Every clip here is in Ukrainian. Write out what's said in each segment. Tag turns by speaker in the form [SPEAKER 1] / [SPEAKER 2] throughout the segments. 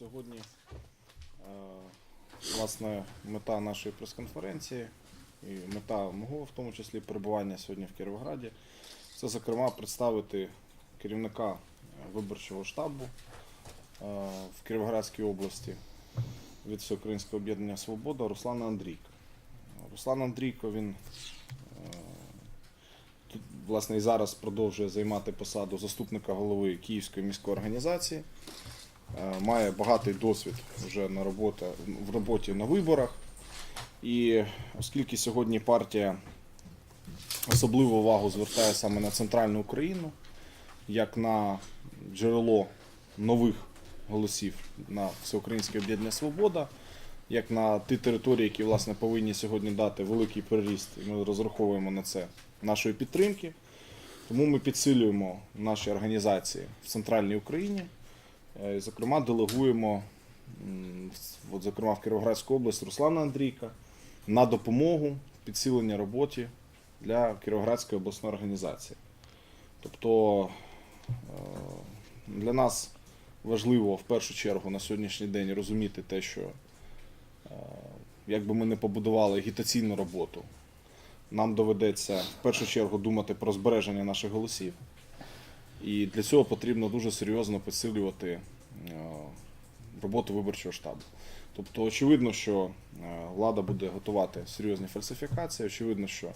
[SPEAKER 1] Сьогодні е, власне мета нашої прес-конференції і мета мого, в тому числі, перебування сьогодні в Кіровограді, це зокрема представити керівника е, виборчого штабу е, в Кіровоградській області від Всеукраїнського об'єднання Свобода Руслана Андрійка. Руслан Андрійко він власне, і зараз продовжує займати посаду заступника голови Київської міської організації. Е, Має багатий досвід вже на роботи, в роботі на виборах. І оскільки сьогодні партія особливу увагу звертає саме на центральну Україну, як на джерело нових голосів на Всеукраїнське об'єднання Свобода, як на ті території, які власне повинні сьогодні дати великий приріст, і ми розраховуємо на це нашої підтримки. Тому ми підсилюємо наші організації в центральній Україні. Е, Зокрема, делегуємо, в- от, зокрема, в Кіровоградську область Руслана Андрійка на допомогу підсилення роботі для Кіровоградської обласної організації. Тобто е, для нас важливо в першу чергу на сьогоднішній день розуміти те, що е, як би ми не побудували агітаційну роботу, нам доведеться в першу чергу думати про збереження наших голосів. І для цього потрібно дуже серйозно підсилювати е, роботу виборчого штабу. Тобто, очевидно, що е, влада буде готувати серйозні фальсифікації. Очевидно, що е,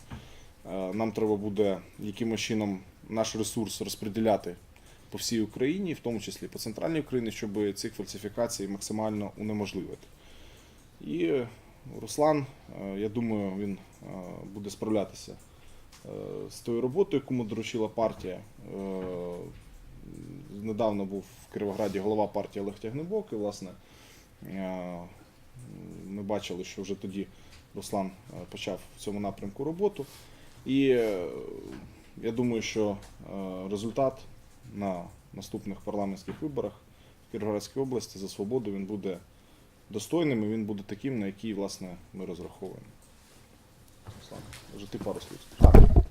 [SPEAKER 1] нам треба буде якимось чином наш ресурс розподіляти по всій Україні, в тому числі по центральній Україні, щоб цих фальсифікацій максимально унеможливити. І Руслан, я думаю, він буде справлятися з тою роботою, яку доручила партія. Е, Недавно був в Кіровограді голова партії Олег Тягнебок, і власне е, ми бачили, що вже тоді Руслан е, почав в цьому напрямку роботу. І е, я думаю, що е, результат на наступних парламентських виборах в Кіровоградській області за свободу він буде достойним і він буде таким, на який власне ми розраховуємо. Руслан, вже ти пару слів.